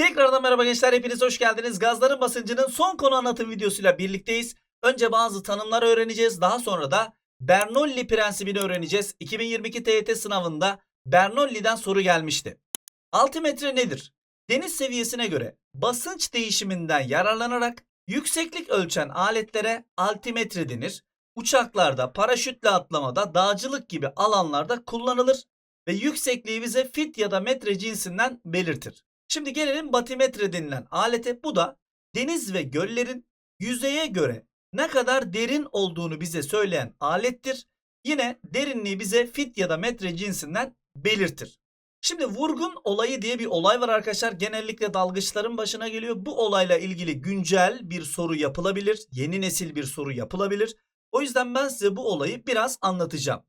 Tekrardan merhaba gençler hepiniz hoş geldiniz. Gazların basıncının son konu anlatım videosuyla birlikteyiz. Önce bazı tanımlar öğreneceğiz. Daha sonra da Bernoulli prensibini öğreneceğiz. 2022 TYT sınavında Bernoulli'den soru gelmişti. Altimetre nedir? Deniz seviyesine göre basınç değişiminden yararlanarak yükseklik ölçen aletlere altimetre denir. Uçaklarda, paraşütle atlamada, dağcılık gibi alanlarda kullanılır ve yüksekliği bize fit ya da metre cinsinden belirtir. Şimdi gelelim batimetre denilen alete. Bu da deniz ve göllerin yüzeye göre ne kadar derin olduğunu bize söyleyen alettir. Yine derinliği bize fit ya da metre cinsinden belirtir. Şimdi vurgun olayı diye bir olay var arkadaşlar. Genellikle dalgıçların başına geliyor. Bu olayla ilgili güncel bir soru yapılabilir. Yeni nesil bir soru yapılabilir. O yüzden ben size bu olayı biraz anlatacağım.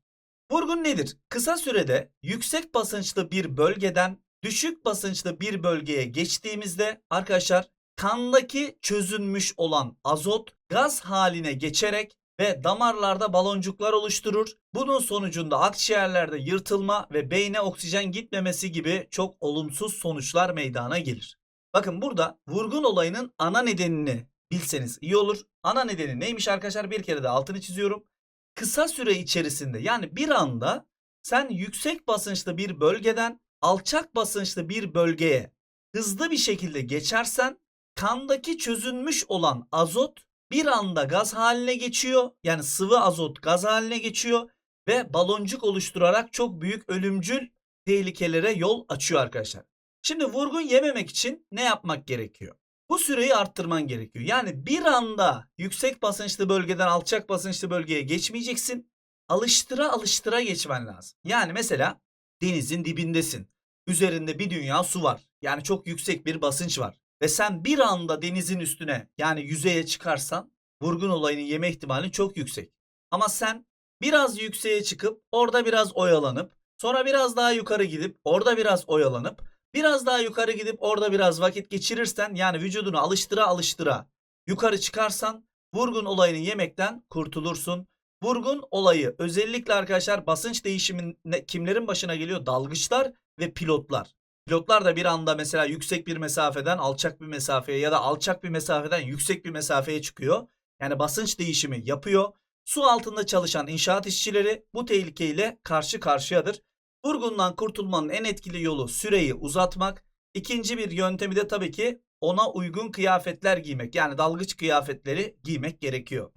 Vurgun nedir? Kısa sürede yüksek basınçlı bir bölgeden düşük basınçlı bir bölgeye geçtiğimizde arkadaşlar kandaki çözünmüş olan azot gaz haline geçerek ve damarlarda baloncuklar oluşturur. Bunun sonucunda akciğerlerde yırtılma ve beyne oksijen gitmemesi gibi çok olumsuz sonuçlar meydana gelir. Bakın burada vurgun olayının ana nedenini bilseniz iyi olur. Ana nedeni neymiş arkadaşlar bir kere de altını çiziyorum. Kısa süre içerisinde yani bir anda sen yüksek basınçlı bir bölgeden alçak basınçlı bir bölgeye hızlı bir şekilde geçersen kandaki çözünmüş olan azot bir anda gaz haline geçiyor. Yani sıvı azot gaz haline geçiyor ve baloncuk oluşturarak çok büyük ölümcül tehlikelere yol açıyor arkadaşlar. Şimdi vurgun yememek için ne yapmak gerekiyor? Bu süreyi arttırman gerekiyor. Yani bir anda yüksek basınçlı bölgeden alçak basınçlı bölgeye geçmeyeceksin. Alıştıra alıştıra geçmen lazım. Yani mesela denizin dibindesin. Üzerinde bir dünya su var. Yani çok yüksek bir basınç var. Ve sen bir anda denizin üstüne yani yüzeye çıkarsan vurgun olayını yeme ihtimali çok yüksek. Ama sen biraz yükseğe çıkıp orada biraz oyalanıp sonra biraz daha yukarı gidip orada biraz oyalanıp biraz daha yukarı gidip orada biraz vakit geçirirsen yani vücudunu alıştıra alıştıra yukarı çıkarsan vurgun olayını yemekten kurtulursun. Vurgun olayı özellikle arkadaşlar basınç değişiminde kimlerin başına geliyor? Dalgıçlar ve pilotlar. Pilotlar da bir anda mesela yüksek bir mesafeden alçak bir mesafeye ya da alçak bir mesafeden yüksek bir mesafeye çıkıyor. Yani basınç değişimi yapıyor. Su altında çalışan inşaat işçileri bu tehlikeyle karşı karşıyadır. Vurgundan kurtulmanın en etkili yolu süreyi uzatmak. İkinci bir yöntemi de tabii ki ona uygun kıyafetler giymek. Yani dalgıç kıyafetleri giymek gerekiyor.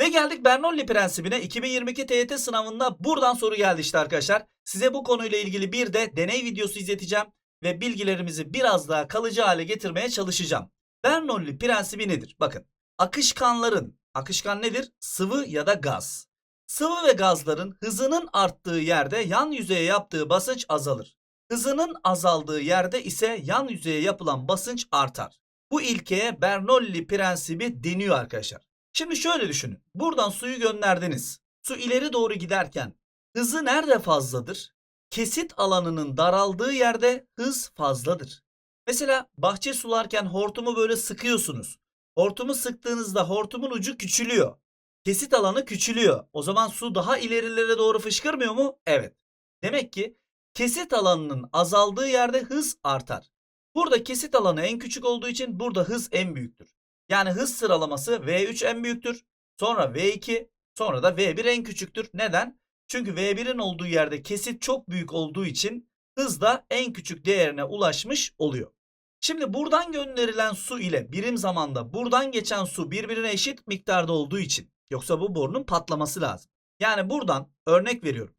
Ve geldik Bernoulli prensibine. 2022 TYT sınavında buradan soru geldi işte arkadaşlar. Size bu konuyla ilgili bir de deney videosu izleteceğim ve bilgilerimizi biraz daha kalıcı hale getirmeye çalışacağım. Bernoulli prensibi nedir? Bakın akışkanların, akışkan nedir? Sıvı ya da gaz. Sıvı ve gazların hızının arttığı yerde yan yüzeye yaptığı basınç azalır. Hızının azaldığı yerde ise yan yüzeye yapılan basınç artar. Bu ilkeye Bernoulli prensibi deniyor arkadaşlar. Şimdi şöyle düşünün. Buradan suyu gönderdiniz. Su ileri doğru giderken hızı nerede fazladır? Kesit alanının daraldığı yerde hız fazladır. Mesela bahçe sularken hortumu böyle sıkıyorsunuz. Hortumu sıktığınızda hortumun ucu küçülüyor. Kesit alanı küçülüyor. O zaman su daha ilerilere doğru fışkırmıyor mu? Evet. Demek ki kesit alanının azaldığı yerde hız artar. Burada kesit alanı en küçük olduğu için burada hız en büyüktür. Yani hız sıralaması V3 en büyüktür. Sonra V2 sonra da V1 en küçüktür. Neden? Çünkü V1'in olduğu yerde kesit çok büyük olduğu için hız da en küçük değerine ulaşmış oluyor. Şimdi buradan gönderilen su ile birim zamanda buradan geçen su birbirine eşit miktarda olduğu için yoksa bu borunun patlaması lazım. Yani buradan örnek veriyorum.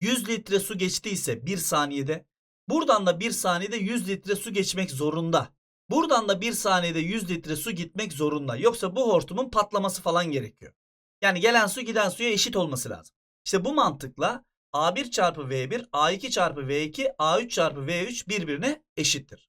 100 litre su geçtiyse 1 saniyede buradan da 1 saniyede 100 litre su geçmek zorunda. Buradan da 1 saniyede 100 litre su gitmek zorunda. Yoksa bu hortumun patlaması falan gerekiyor. Yani gelen su giden suya eşit olması lazım. İşte bu mantıkla A1 çarpı V1, A2 çarpı V2, A3 çarpı V3 birbirine eşittir.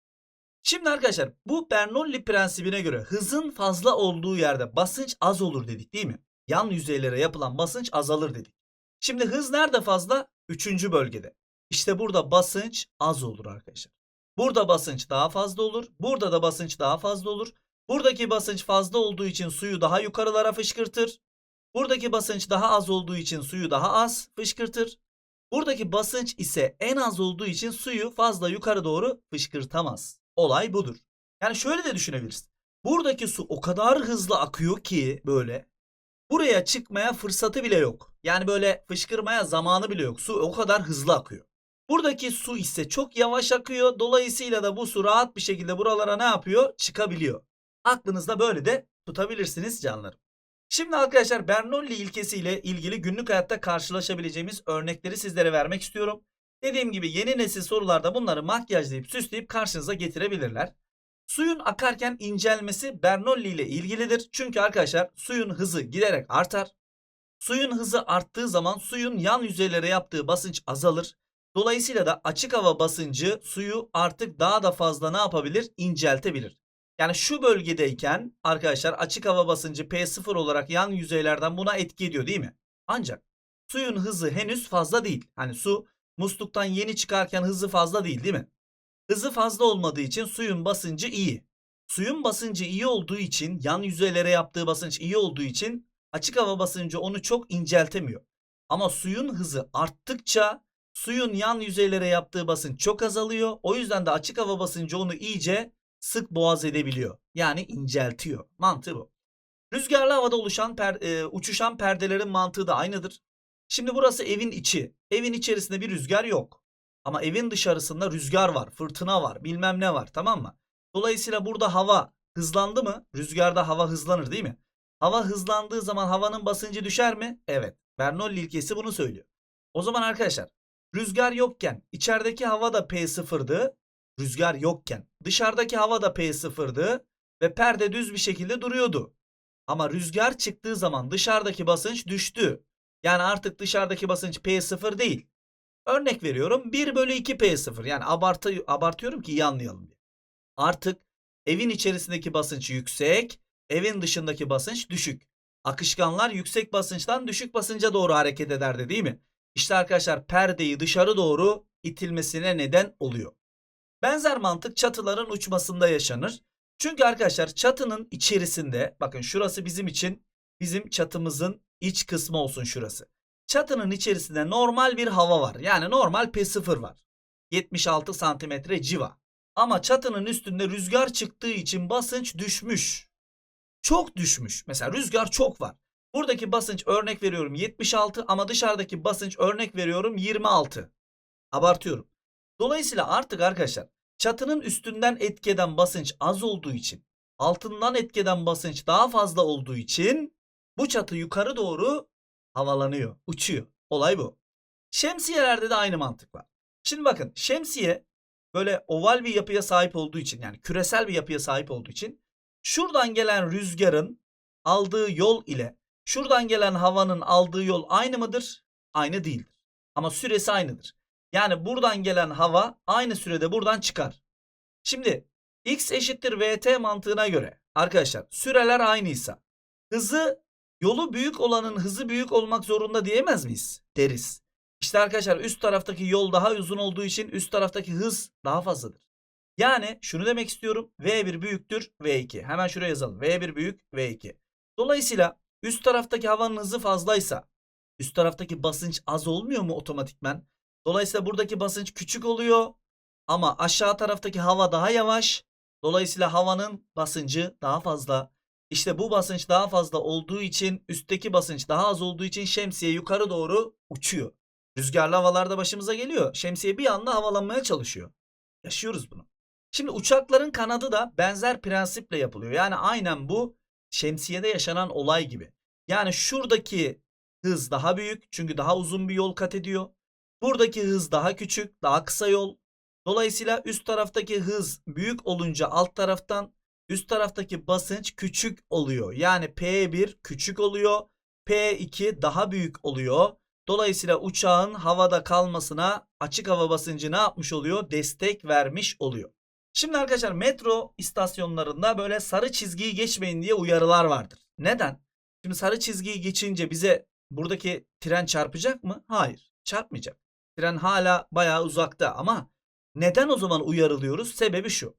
Şimdi arkadaşlar bu Bernoulli prensibine göre hızın fazla olduğu yerde basınç az olur dedik değil mi? Yan yüzeylere yapılan basınç azalır dedik. Şimdi hız nerede fazla? Üçüncü bölgede. İşte burada basınç az olur arkadaşlar. Burada basınç daha fazla olur. Burada da basınç daha fazla olur. Buradaki basınç fazla olduğu için suyu daha yukarılara fışkırtır. Buradaki basınç daha az olduğu için suyu daha az fışkırtır. Buradaki basınç ise en az olduğu için suyu fazla yukarı doğru fışkırtamaz. Olay budur. Yani şöyle de düşünebiliriz. Buradaki su o kadar hızlı akıyor ki böyle buraya çıkmaya fırsatı bile yok. Yani böyle fışkırmaya zamanı bile yok. Su o kadar hızlı akıyor. Buradaki su ise çok yavaş akıyor. Dolayısıyla da bu su rahat bir şekilde buralara ne yapıyor? Çıkabiliyor. Aklınızda böyle de tutabilirsiniz canlarım. Şimdi arkadaşlar Bernoulli ilkesiyle ilgili günlük hayatta karşılaşabileceğimiz örnekleri sizlere vermek istiyorum. Dediğim gibi yeni nesil sorularda bunları makyajlayıp süsleyip karşınıza getirebilirler. Suyun akarken incelmesi Bernoulli ile ilgilidir. Çünkü arkadaşlar suyun hızı giderek artar. Suyun hızı arttığı zaman suyun yan yüzeylere yaptığı basınç azalır. Dolayısıyla da açık hava basıncı suyu artık daha da fazla ne yapabilir? İnceltebilir. Yani şu bölgedeyken arkadaşlar açık hava basıncı P0 olarak yan yüzeylerden buna etki ediyor değil mi? Ancak suyun hızı henüz fazla değil. Hani su musluktan yeni çıkarken hızı fazla değil değil mi? Hızı fazla olmadığı için suyun basıncı iyi. Suyun basıncı iyi olduğu için yan yüzeylere yaptığı basınç iyi olduğu için açık hava basıncı onu çok inceltemiyor. Ama suyun hızı arttıkça suyun yan yüzeylere yaptığı basınç çok azalıyor. O yüzden de açık hava basıncı onu iyice sık boğaz edebiliyor. Yani inceltiyor. Mantığı bu. Rüzgarlı havada oluşan per, e, uçuşan perdelerin mantığı da aynıdır. Şimdi burası evin içi. Evin içerisinde bir rüzgar yok. Ama evin dışarısında rüzgar var, fırtına var, bilmem ne var tamam mı? Dolayısıyla burada hava hızlandı mı? Rüzgarda hava hızlanır değil mi? Hava hızlandığı zaman havanın basıncı düşer mi? Evet. Bernoulli ilkesi bunu söylüyor. O zaman arkadaşlar rüzgar yokken içerideki hava da P0'dı. Rüzgar yokken dışarıdaki hava da P0'dı ve perde düz bir şekilde duruyordu. Ama rüzgar çıktığı zaman dışarıdaki basınç düştü. Yani artık dışarıdaki basınç P0 değil. Örnek veriyorum 1 bölü 2 P0 yani abartı, abartıyorum ki iyi anlayalım diye. Artık evin içerisindeki basınç yüksek, evin dışındaki basınç düşük. Akışkanlar yüksek basınçtan düşük basınca doğru hareket ederdi değil mi? İşte arkadaşlar perdeyi dışarı doğru itilmesine neden oluyor. Benzer mantık çatıların uçmasında yaşanır. Çünkü arkadaşlar çatının içerisinde bakın şurası bizim için bizim çatımızın iç kısmı olsun şurası. Çatının içerisinde normal bir hava var. Yani normal P0 var. 76 santimetre civa. Ama çatının üstünde rüzgar çıktığı için basınç düşmüş. Çok düşmüş. Mesela rüzgar çok var. Buradaki basınç örnek veriyorum 76 ama dışarıdaki basınç örnek veriyorum 26. Abartıyorum. Dolayısıyla artık arkadaşlar çatının üstünden etkeden basınç az olduğu için altından etkeden basınç daha fazla olduğu için bu çatı yukarı doğru havalanıyor, uçuyor. Olay bu. Şemsiyelerde de aynı mantık var. Şimdi bakın şemsiye böyle oval bir yapıya sahip olduğu için yani küresel bir yapıya sahip olduğu için şuradan gelen rüzgarın aldığı yol ile şuradan gelen havanın aldığı yol aynı mıdır? Aynı değildir. Ama süresi aynıdır. Yani buradan gelen hava aynı sürede buradan çıkar. Şimdi x eşittir vt mantığına göre arkadaşlar süreler aynıysa hızı yolu büyük olanın hızı büyük olmak zorunda diyemez miyiz? Deriz. İşte arkadaşlar üst taraftaki yol daha uzun olduğu için üst taraftaki hız daha fazladır. Yani şunu demek istiyorum. V1 büyüktür V2. Hemen şuraya yazalım. V1 büyük V2. Dolayısıyla üst taraftaki havanın hızı fazlaysa üst taraftaki basınç az olmuyor mu otomatikmen? Dolayısıyla buradaki basınç küçük oluyor. Ama aşağı taraftaki hava daha yavaş. Dolayısıyla havanın basıncı daha fazla. İşte bu basınç daha fazla olduğu için üstteki basınç daha az olduğu için şemsiye yukarı doğru uçuyor. Rüzgarlı havalarda başımıza geliyor. Şemsiye bir anda havalanmaya çalışıyor. Yaşıyoruz bunu. Şimdi uçakların kanadı da benzer prensiple yapılıyor. Yani aynen bu şemsiyede yaşanan olay gibi. Yani şuradaki hız daha büyük çünkü daha uzun bir yol kat ediyor. Buradaki hız daha küçük, daha kısa yol. Dolayısıyla üst taraftaki hız büyük olunca alt taraftan üst taraftaki basınç küçük oluyor. Yani P1 küçük oluyor. P2 daha büyük oluyor. Dolayısıyla uçağın havada kalmasına açık hava basıncı ne yapmış oluyor? Destek vermiş oluyor. Şimdi arkadaşlar metro istasyonlarında böyle sarı çizgiyi geçmeyin diye uyarılar vardır. Neden? Şimdi sarı çizgiyi geçince bize buradaki tren çarpacak mı? Hayır, çarpmayacak. Tren hala bayağı uzakta ama neden o zaman uyarılıyoruz? Sebebi şu.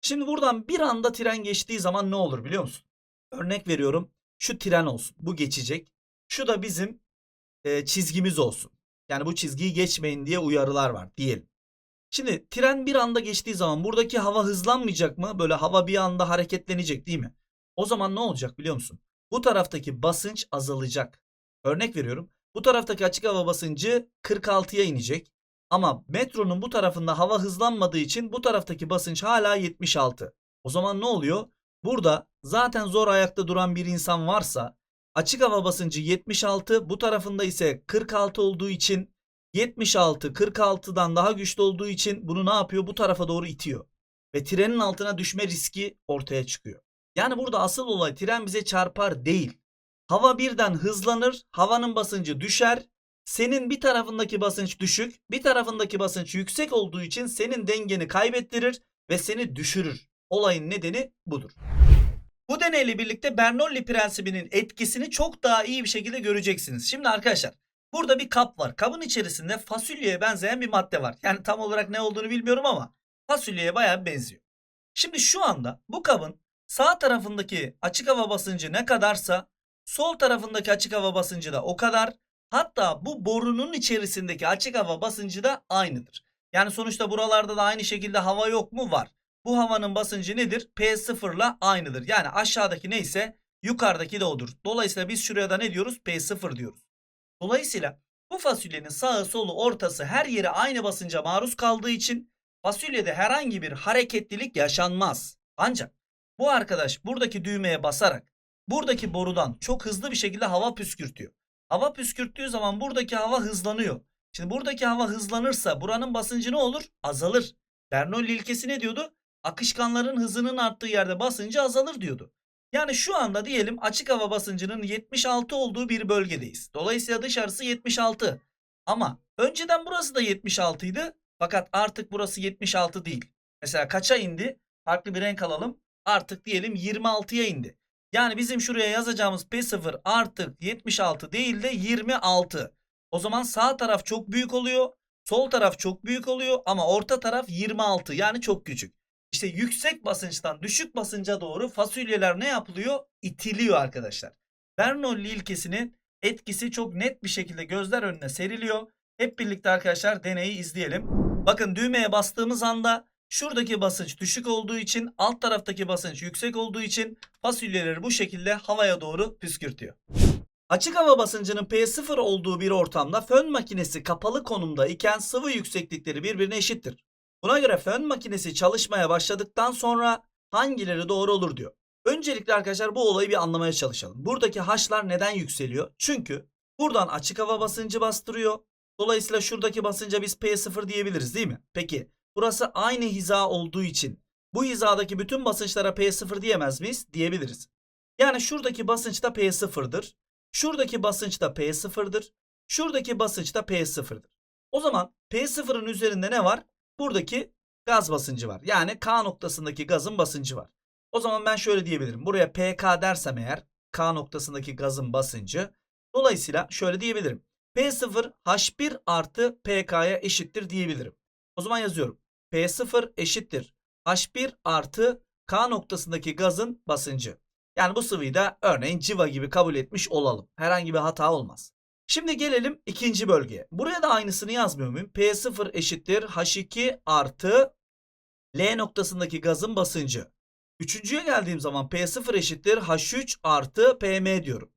Şimdi buradan bir anda tren geçtiği zaman ne olur biliyor musun? Örnek veriyorum. Şu tren olsun. Bu geçecek. Şu da bizim e, çizgimiz olsun. Yani bu çizgiyi geçmeyin diye uyarılar var diyelim. Şimdi tren bir anda geçtiği zaman buradaki hava hızlanmayacak mı? Böyle hava bir anda hareketlenecek değil mi? O zaman ne olacak biliyor musun? Bu taraftaki basınç azalacak. Örnek veriyorum. Bu taraftaki açık hava basıncı 46'ya inecek. Ama metronun bu tarafında hava hızlanmadığı için bu taraftaki basınç hala 76. O zaman ne oluyor? Burada zaten zor ayakta duran bir insan varsa açık hava basıncı 76 bu tarafında ise 46 olduğu için 76 46'dan daha güçlü olduğu için bunu ne yapıyor? Bu tarafa doğru itiyor. Ve trenin altına düşme riski ortaya çıkıyor. Yani burada asıl olay tren bize çarpar değil. Hava birden hızlanır, havanın basıncı düşer. Senin bir tarafındaki basınç düşük, bir tarafındaki basınç yüksek olduğu için senin dengeni kaybettirir ve seni düşürür. Olayın nedeni budur. Bu deneyle birlikte Bernoulli prensibinin etkisini çok daha iyi bir şekilde göreceksiniz. Şimdi arkadaşlar burada bir kap var. Kabın içerisinde fasulyeye benzeyen bir madde var. Yani tam olarak ne olduğunu bilmiyorum ama fasulyeye bayağı benziyor. Şimdi şu anda bu kabın sağ tarafındaki açık hava basıncı ne kadarsa sol tarafındaki açık hava basıncı da o kadar. Hatta bu borunun içerisindeki açık hava basıncı da aynıdır. Yani sonuçta buralarda da aynı şekilde hava yok mu? Var. Bu havanın basıncı nedir? P0 ile aynıdır. Yani aşağıdaki neyse yukarıdaki de odur. Dolayısıyla biz şuraya da ne diyoruz? P0 diyoruz. Dolayısıyla bu fasulyenin sağı solu ortası her yeri aynı basınca maruz kaldığı için fasulyede herhangi bir hareketlilik yaşanmaz. Ancak bu arkadaş buradaki düğmeye basarak buradaki borudan çok hızlı bir şekilde hava püskürtüyor. Hava püskürttüğü zaman buradaki hava hızlanıyor. Şimdi buradaki hava hızlanırsa buranın basıncı ne olur? Azalır. Bernoulli ilkesi ne diyordu? Akışkanların hızının arttığı yerde basıncı azalır diyordu. Yani şu anda diyelim açık hava basıncının 76 olduğu bir bölgedeyiz. Dolayısıyla dışarısı 76. Ama önceden burası da 76 idi. Fakat artık burası 76 değil. Mesela kaça indi? Farklı bir renk alalım. Artık diyelim 26'ya indi. Yani bizim şuraya yazacağımız P0 artık 76 değil de 26. O zaman sağ taraf çok büyük oluyor. Sol taraf çok büyük oluyor ama orta taraf 26 yani çok küçük. İşte yüksek basınçtan düşük basınca doğru fasulyeler ne yapılıyor? İtiliyor arkadaşlar. Bernoulli ilkesinin etkisi çok net bir şekilde gözler önüne seriliyor. Hep birlikte arkadaşlar deneyi izleyelim. Bakın düğmeye bastığımız anda şuradaki basınç düşük olduğu için alt taraftaki basınç yüksek olduğu için fasulyeleri bu şekilde havaya doğru püskürtüyor. Açık hava basıncının P0 olduğu bir ortamda fön makinesi kapalı konumda iken sıvı yükseklikleri birbirine eşittir. Buna göre fön makinesi çalışmaya başladıktan sonra hangileri doğru olur diyor. Öncelikle arkadaşlar bu olayı bir anlamaya çalışalım. Buradaki haşlar neden yükseliyor? Çünkü buradan açık hava basıncı bastırıyor. Dolayısıyla şuradaki basınca biz P0 diyebiliriz değil mi? Peki burası aynı hiza olduğu için bu hizadaki bütün basınçlara P0 diyemez miyiz? Diyebiliriz. Yani şuradaki basınç da P0'dır. Şuradaki basınç da P0'dır. Şuradaki basınç da P0'dır. O zaman P0'ın üzerinde ne var? Buradaki gaz basıncı var. Yani K noktasındaki gazın basıncı var. O zaman ben şöyle diyebilirim. Buraya PK dersem eğer K noktasındaki gazın basıncı. Dolayısıyla şöyle diyebilirim. P0 H1 artı PK'ya eşittir diyebilirim. O zaman yazıyorum. P0 eşittir. H1 artı K noktasındaki gazın basıncı. Yani bu sıvıyı da örneğin civa gibi kabul etmiş olalım. Herhangi bir hata olmaz. Şimdi gelelim ikinci bölgeye. Buraya da aynısını yazmıyor muyum? P0 eşittir H2 artı L noktasındaki gazın basıncı. Üçüncüye geldiğim zaman P0 eşittir H3 artı PM diyorum.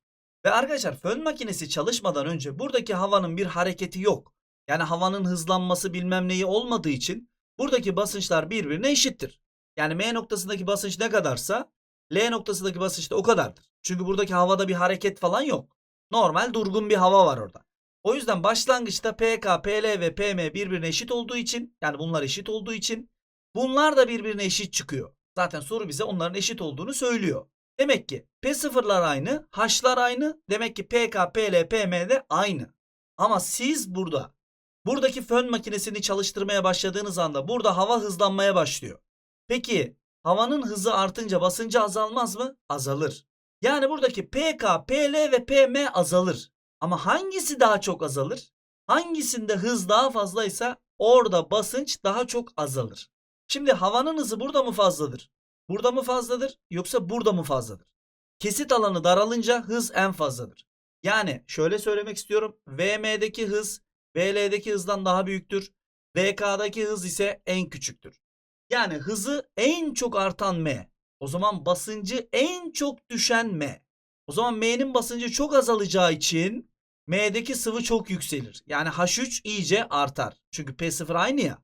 Ve arkadaşlar fön makinesi çalışmadan önce buradaki havanın bir hareketi yok. Yani havanın hızlanması bilmem neyi olmadığı için buradaki basınçlar birbirine eşittir. Yani M noktasındaki basınç ne kadarsa L noktasındaki basınç da o kadardır. Çünkü buradaki havada bir hareket falan yok. Normal durgun bir hava var orada. O yüzden başlangıçta PK, PL ve PM birbirine eşit olduğu için yani bunlar eşit olduğu için bunlar da birbirine eşit çıkıyor. Zaten soru bize onların eşit olduğunu söylüyor. Demek ki P0'lar aynı, H'lar aynı. Demek ki PK, PL, PM de aynı. Ama siz burada buradaki fön makinesini çalıştırmaya başladığınız anda burada hava hızlanmaya başlıyor. Peki havanın hızı artınca basıncı azalmaz mı? Azalır. Yani buradaki PK, PL ve PM azalır. Ama hangisi daha çok azalır? Hangisinde hız daha fazlaysa orada basınç daha çok azalır. Şimdi havanın hızı burada mı fazladır? Burada mı fazladır yoksa burada mı fazladır? Kesit alanı daralınca hız en fazladır. Yani şöyle söylemek istiyorum. VM'deki hız VL'deki hızdan daha büyüktür. BK'daki hız ise en küçüktür. Yani hızı en çok artan M. O zaman basıncı en çok düşen M. O zaman M'nin basıncı çok azalacağı için M'deki sıvı çok yükselir. Yani H3 iyice artar. Çünkü P0 aynı ya.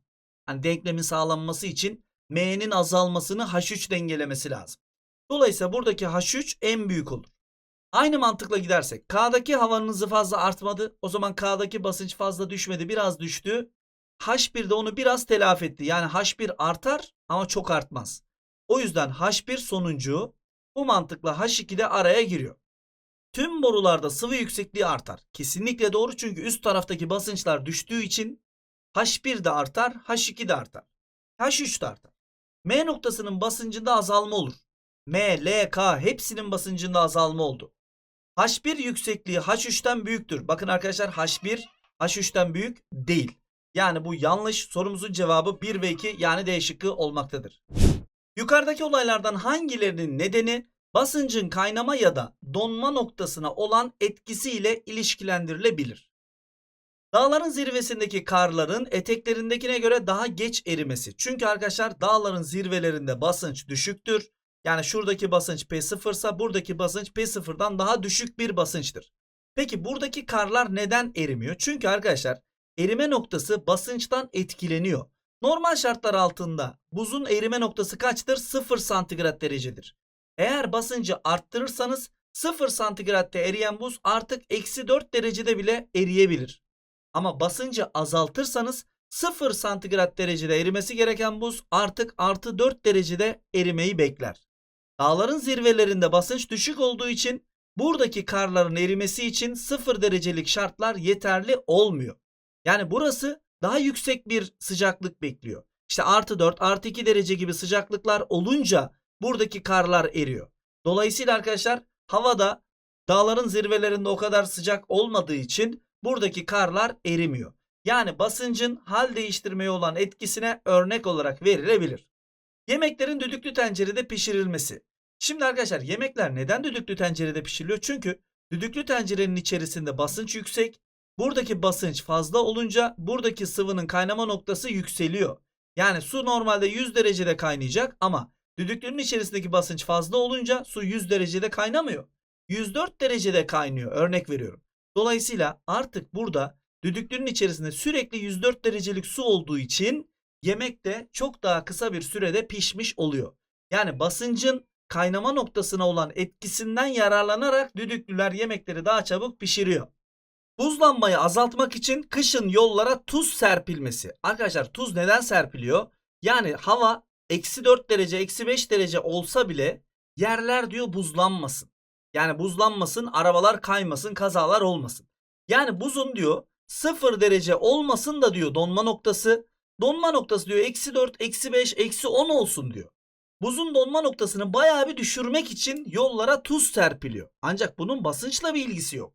Hani denklemin sağlanması için M'nin azalmasını H3 dengelemesi lazım. Dolayısıyla buradaki H3 en büyük olur. Aynı mantıkla gidersek K'daki havanın hızı fazla artmadı. O zaman K'daki basınç fazla düşmedi. Biraz düştü. H1 de onu biraz telafi etti. Yani H1 artar ama çok artmaz. O yüzden H1 sonuncu bu mantıkla H2 de araya giriyor. Tüm borularda sıvı yüksekliği artar. Kesinlikle doğru çünkü üst taraftaki basınçlar düştüğü için H1 de artar, H2 de artar. H3 de artar. M noktasının basıncında azalma olur. M, L, K hepsinin basıncında azalma oldu. H1 yüksekliği H3'ten büyüktür. Bakın arkadaşlar H1 H3'ten büyük değil. Yani bu yanlış. Sorumuzun cevabı 1 ve 2 yani D şıkkı olmaktadır. Yukarıdaki olaylardan hangilerinin nedeni basıncın kaynama ya da donma noktasına olan etkisiyle ilişkilendirilebilir? Dağların zirvesindeki karların eteklerindekine göre daha geç erimesi. Çünkü arkadaşlar dağların zirvelerinde basınç düşüktür. Yani şuradaki basınç P0 ise buradaki basınç P0'dan daha düşük bir basınçtır. Peki buradaki karlar neden erimiyor? Çünkü arkadaşlar erime noktası basınçtan etkileniyor. Normal şartlar altında buzun erime noktası kaçtır? 0 santigrat derecedir. Eğer basıncı arttırırsanız 0 santigratte eriyen buz artık eksi 4 derecede bile eriyebilir. Ama basıncı azaltırsanız 0 santigrat derecede erimesi gereken buz artık artı 4 derecede erimeyi bekler. Dağların zirvelerinde basınç düşük olduğu için buradaki karların erimesi için 0 derecelik şartlar yeterli olmuyor. Yani burası daha yüksek bir sıcaklık bekliyor. İşte artı 4 artı 2 derece gibi sıcaklıklar olunca buradaki karlar eriyor. Dolayısıyla arkadaşlar havada dağların zirvelerinde o kadar sıcak olmadığı için buradaki karlar erimiyor. Yani basıncın hal değiştirmeye olan etkisine örnek olarak verilebilir. Yemeklerin düdüklü tencerede pişirilmesi. Şimdi arkadaşlar yemekler neden düdüklü tencerede pişiriliyor? Çünkü düdüklü tencerenin içerisinde basınç yüksek. Buradaki basınç fazla olunca buradaki sıvının kaynama noktası yükseliyor. Yani su normalde 100 derecede kaynayacak ama düdüklünün içerisindeki basınç fazla olunca su 100 derecede kaynamıyor. 104 derecede kaynıyor örnek veriyorum. Dolayısıyla artık burada düdüklünün içerisinde sürekli 104 derecelik su olduğu için yemek de çok daha kısa bir sürede pişmiş oluyor. Yani basıncın kaynama noktasına olan etkisinden yararlanarak düdüklüler yemekleri daha çabuk pişiriyor. Buzlanmayı azaltmak için kışın yollara tuz serpilmesi. Arkadaşlar tuz neden serpiliyor? Yani hava eksi 4 derece eksi 5 derece olsa bile yerler diyor buzlanmasın. Yani buzlanmasın arabalar kaymasın kazalar olmasın. Yani buzun diyor 0 derece olmasın da diyor donma noktası. Donma noktası diyor eksi 4 eksi 5 eksi 10 olsun diyor. Buzun donma noktasını bayağı bir düşürmek için yollara tuz serpiliyor. Ancak bunun basınçla bir ilgisi yok.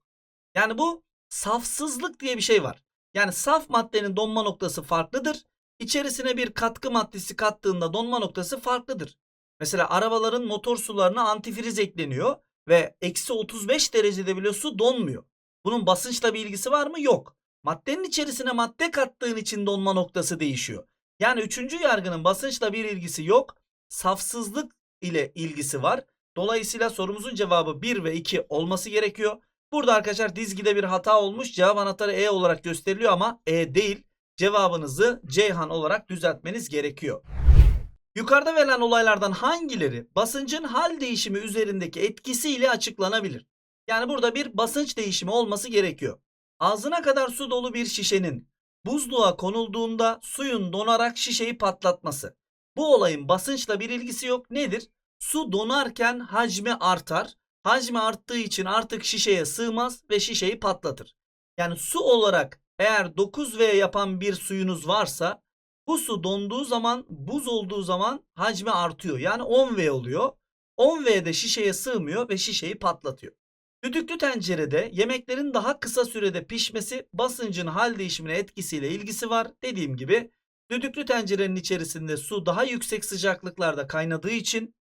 Yani bu safsızlık diye bir şey var. Yani saf maddenin donma noktası farklıdır. İçerisine bir katkı maddesi kattığında donma noktası farklıdır. Mesela arabaların motor sularına antifriz ekleniyor ve eksi 35 derecede bile su donmuyor. Bunun basınçla bir ilgisi var mı? Yok. Maddenin içerisine madde kattığın için donma noktası değişiyor. Yani üçüncü yargının basınçla bir ilgisi yok. Safsızlık ile ilgisi var. Dolayısıyla sorumuzun cevabı 1 ve 2 olması gerekiyor. Burada arkadaşlar dizgide bir hata olmuş. Cevap anahtarı E olarak gösteriliyor ama E değil. Cevabınızı Ceyhan olarak düzeltmeniz gerekiyor. Yukarıda verilen olaylardan hangileri basıncın hal değişimi üzerindeki etkisiyle açıklanabilir? Yani burada bir basınç değişimi olması gerekiyor. Ağzına kadar su dolu bir şişenin buzluğa konulduğunda suyun donarak şişeyi patlatması. Bu olayın basınçla bir ilgisi yok. Nedir? Su donarken hacmi artar. Hacmi arttığı için artık şişeye sığmaz ve şişeyi patlatır. Yani su olarak eğer 9V yapan bir suyunuz varsa bu su donduğu zaman buz olduğu zaman hacmi artıyor. Yani 10V oluyor. 10V'de şişeye sığmıyor ve şişeyi patlatıyor. Düdüklü tencerede yemeklerin daha kısa sürede pişmesi basıncın hal değişimine etkisiyle ilgisi var. Dediğim gibi düdüklü tencerenin içerisinde su daha yüksek sıcaklıklarda kaynadığı için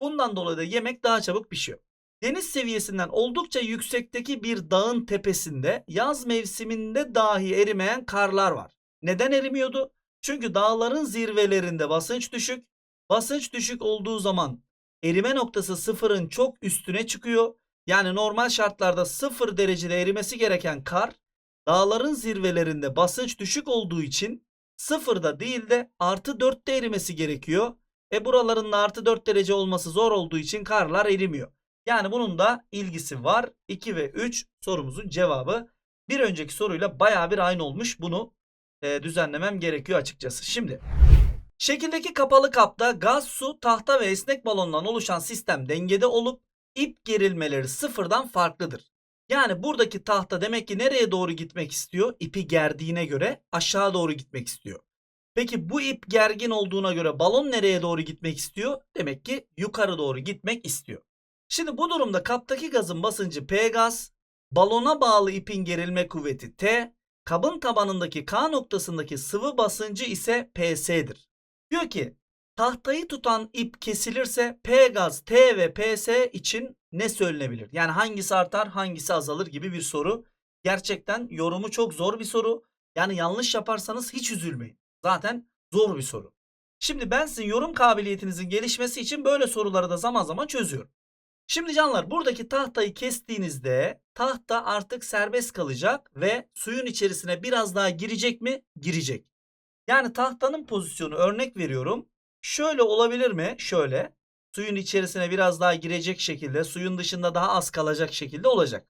bundan dolayı da yemek daha çabuk pişiyor. Deniz seviyesinden oldukça yüksekteki bir dağın tepesinde yaz mevsiminde dahi erimeyen karlar var. Neden erimiyordu? Çünkü dağların zirvelerinde basınç düşük. Basınç düşük olduğu zaman erime noktası sıfırın çok üstüne çıkıyor. Yani normal şartlarda sıfır derecede erimesi gereken kar dağların zirvelerinde basınç düşük olduğu için sıfırda değil de artı 4'te erimesi gerekiyor. E buraların da artı 4 derece olması zor olduğu için karlar erimiyor. Yani bunun da ilgisi var. 2 ve 3 sorumuzun cevabı. Bir önceki soruyla baya bir aynı olmuş. Bunu e, düzenlemem gerekiyor açıkçası. Şimdi şekildeki kapalı kapta gaz, su, tahta ve esnek balondan oluşan sistem dengede olup ip gerilmeleri sıfırdan farklıdır. Yani buradaki tahta demek ki nereye doğru gitmek istiyor? İpi gerdiğine göre aşağı doğru gitmek istiyor. Peki bu ip gergin olduğuna göre balon nereye doğru gitmek istiyor? Demek ki yukarı doğru gitmek istiyor. Şimdi bu durumda kaptaki gazın basıncı P gaz, balona bağlı ipin gerilme kuvveti T, kabın tabanındaki K noktasındaki sıvı basıncı ise PS'dir. Diyor ki tahtayı tutan ip kesilirse P gaz, T ve PS için ne söylenebilir? Yani hangisi artar, hangisi azalır gibi bir soru. Gerçekten yorumu çok zor bir soru. Yani yanlış yaparsanız hiç üzülmeyin. Zaten zor bir soru. Şimdi ben sizin yorum kabiliyetinizin gelişmesi için böyle soruları da zaman zaman çözüyorum. Şimdi canlar buradaki tahtayı kestiğinizde tahta artık serbest kalacak ve suyun içerisine biraz daha girecek mi? Girecek. Yani tahtanın pozisyonu örnek veriyorum. Şöyle olabilir mi? Şöyle. Suyun içerisine biraz daha girecek şekilde, suyun dışında daha az kalacak şekilde olacak.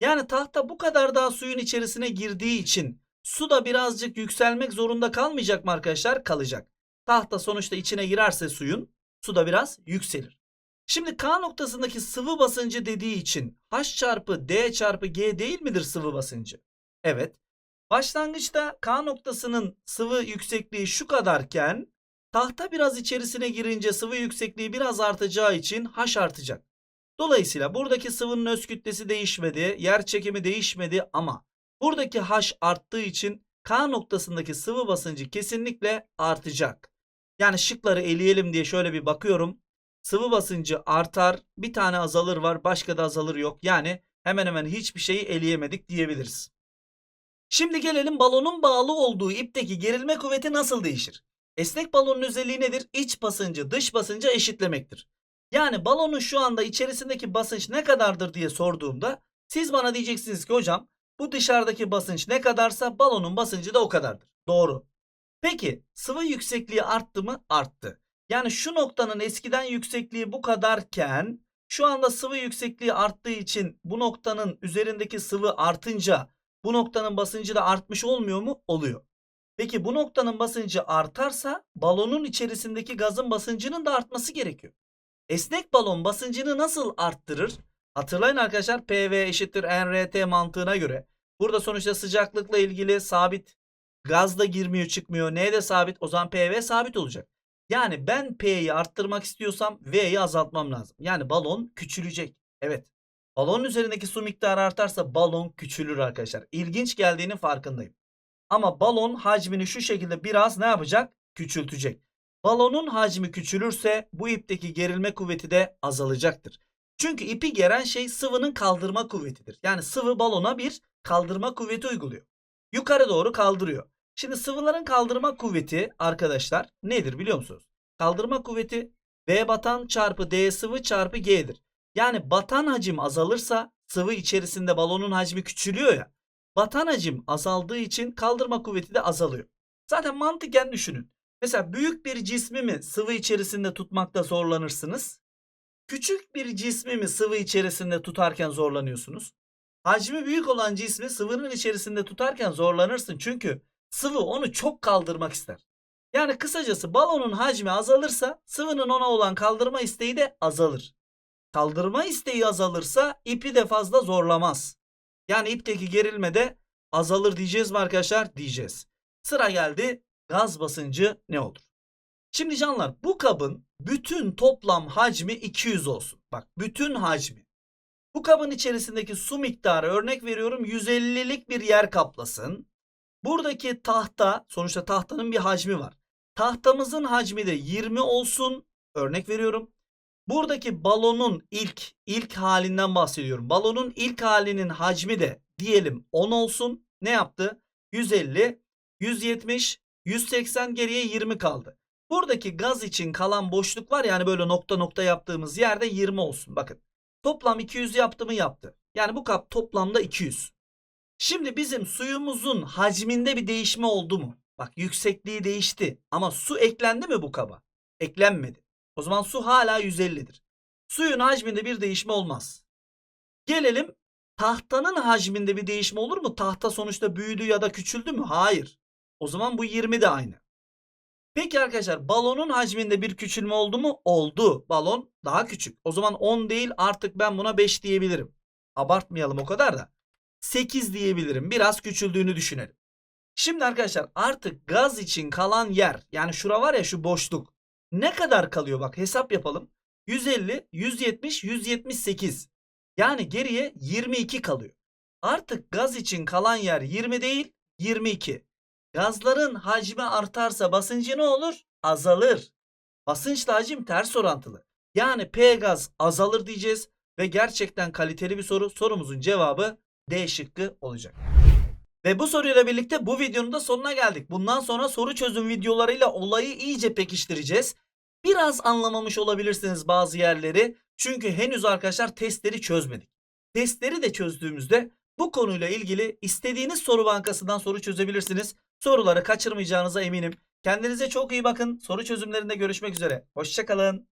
Yani tahta bu kadar daha suyun içerisine girdiği için su da birazcık yükselmek zorunda kalmayacak mı arkadaşlar? Kalacak. Tahta sonuçta içine girerse suyun su da biraz yükselir. Şimdi K noktasındaki sıvı basıncı dediği için H çarpı D çarpı G değil midir sıvı basıncı? Evet. Başlangıçta K noktasının sıvı yüksekliği şu kadarken tahta biraz içerisine girince sıvı yüksekliği biraz artacağı için H artacak. Dolayısıyla buradaki sıvının öz kütlesi değişmedi, yer çekimi değişmedi ama buradaki H arttığı için K noktasındaki sıvı basıncı kesinlikle artacak. Yani şıkları eleyelim diye şöyle bir bakıyorum. Sıvı basıncı artar, bir tane azalır var, başka da azalır yok. Yani hemen hemen hiçbir şeyi eleyemedik diyebiliriz. Şimdi gelelim balonun bağlı olduğu ipteki gerilme kuvveti nasıl değişir? Esnek balonun özelliği nedir? İç basıncı dış basınca eşitlemektir. Yani balonun şu anda içerisindeki basınç ne kadardır diye sorduğumda siz bana diyeceksiniz ki hocam bu dışarıdaki basınç ne kadarsa balonun basıncı da o kadardır. Doğru. Peki sıvı yüksekliği arttı mı? Arttı. Yani şu noktanın eskiden yüksekliği bu kadarken şu anda sıvı yüksekliği arttığı için bu noktanın üzerindeki sıvı artınca bu noktanın basıncı da artmış olmuyor mu? Oluyor. Peki bu noktanın basıncı artarsa balonun içerisindeki gazın basıncının da artması gerekiyor. Esnek balon basıncını nasıl arttırır? Hatırlayın arkadaşlar PV eşittir NRT mantığına göre. Burada sonuçta sıcaklıkla ilgili sabit gaz da girmiyor çıkmıyor. N de sabit o zaman PV sabit olacak. Yani ben P'yi arttırmak istiyorsam V'yi azaltmam lazım. Yani balon küçülecek. Evet. Balonun üzerindeki su miktarı artarsa balon küçülür arkadaşlar. İlginç geldiğinin farkındayım. Ama balon hacmini şu şekilde biraz ne yapacak? Küçültecek. Balonun hacmi küçülürse bu ipteki gerilme kuvveti de azalacaktır. Çünkü ipi geren şey sıvının kaldırma kuvvetidir. Yani sıvı balona bir kaldırma kuvveti uyguluyor. Yukarı doğru kaldırıyor. Şimdi sıvıların kaldırma kuvveti arkadaşlar nedir biliyor musunuz? Kaldırma kuvveti V batan çarpı D sıvı çarpı G'dir. Yani batan hacim azalırsa sıvı içerisinde balonun hacmi küçülüyor ya. Batan hacim azaldığı için kaldırma kuvveti de azalıyor. Zaten mantıken düşünün. Mesela büyük bir cismi mi sıvı içerisinde tutmakta zorlanırsınız? Küçük bir cismi mi sıvı içerisinde tutarken zorlanıyorsunuz? Hacmi büyük olan cismi sıvının içerisinde tutarken zorlanırsın. Çünkü sıvı onu çok kaldırmak ister. Yani kısacası balonun hacmi azalırsa sıvının ona olan kaldırma isteği de azalır. Kaldırma isteği azalırsa ipi de fazla zorlamaz. Yani ipteki gerilme de azalır diyeceğiz mi arkadaşlar? Diyeceğiz. Sıra geldi gaz basıncı ne olur? Şimdi canlar bu kabın bütün toplam hacmi 200 olsun. Bak bütün hacmi. Bu kabın içerisindeki su miktarı örnek veriyorum 150'lik bir yer kaplasın. Buradaki tahta sonuçta tahtanın bir hacmi var. Tahtamızın hacmi de 20 olsun. Örnek veriyorum. Buradaki balonun ilk ilk halinden bahsediyorum. Balonun ilk halinin hacmi de diyelim 10 olsun. Ne yaptı? 150, 170, 180 geriye 20 kaldı. Buradaki gaz için kalan boşluk var yani böyle nokta nokta yaptığımız yerde 20 olsun. Bakın toplam 200 yaptı mı yaptı. Yani bu kap toplamda 200. Şimdi bizim suyumuzun hacminde bir değişme oldu mu? Bak yüksekliği değişti ama su eklendi mi bu kaba? Eklenmedi. O zaman su hala 150'dir. Suyun hacminde bir değişme olmaz. Gelelim tahtanın hacminde bir değişme olur mu? Tahta sonuçta büyüdü ya da küçüldü mü? Hayır. O zaman bu 20 de aynı. Peki arkadaşlar balonun hacminde bir küçülme oldu mu? Oldu. Balon daha küçük. O zaman 10 değil artık ben buna 5 diyebilirim. Abartmayalım o kadar da. 8 diyebilirim. Biraz küçüldüğünü düşünelim. Şimdi arkadaşlar artık gaz için kalan yer yani şura var ya şu boşluk. Ne kadar kalıyor bak hesap yapalım. 150, 170, 178. Yani geriye 22 kalıyor. Artık gaz için kalan yer 20 değil 22. Gazların hacmi artarsa basıncı ne olur? Azalır. Basınçla hacim ters orantılı. Yani P gaz azalır diyeceğiz ve gerçekten kaliteli bir soru. Sorumuzun cevabı D şıkkı olacak. Ve bu soruyla birlikte bu videonun da sonuna geldik. Bundan sonra soru çözüm videolarıyla olayı iyice pekiştireceğiz. Biraz anlamamış olabilirsiniz bazı yerleri. Çünkü henüz arkadaşlar testleri çözmedik. Testleri de çözdüğümüzde bu konuyla ilgili istediğiniz soru bankasından soru çözebilirsiniz. Soruları kaçırmayacağınıza eminim. Kendinize çok iyi bakın. Soru çözümlerinde görüşmek üzere. Hoşçakalın.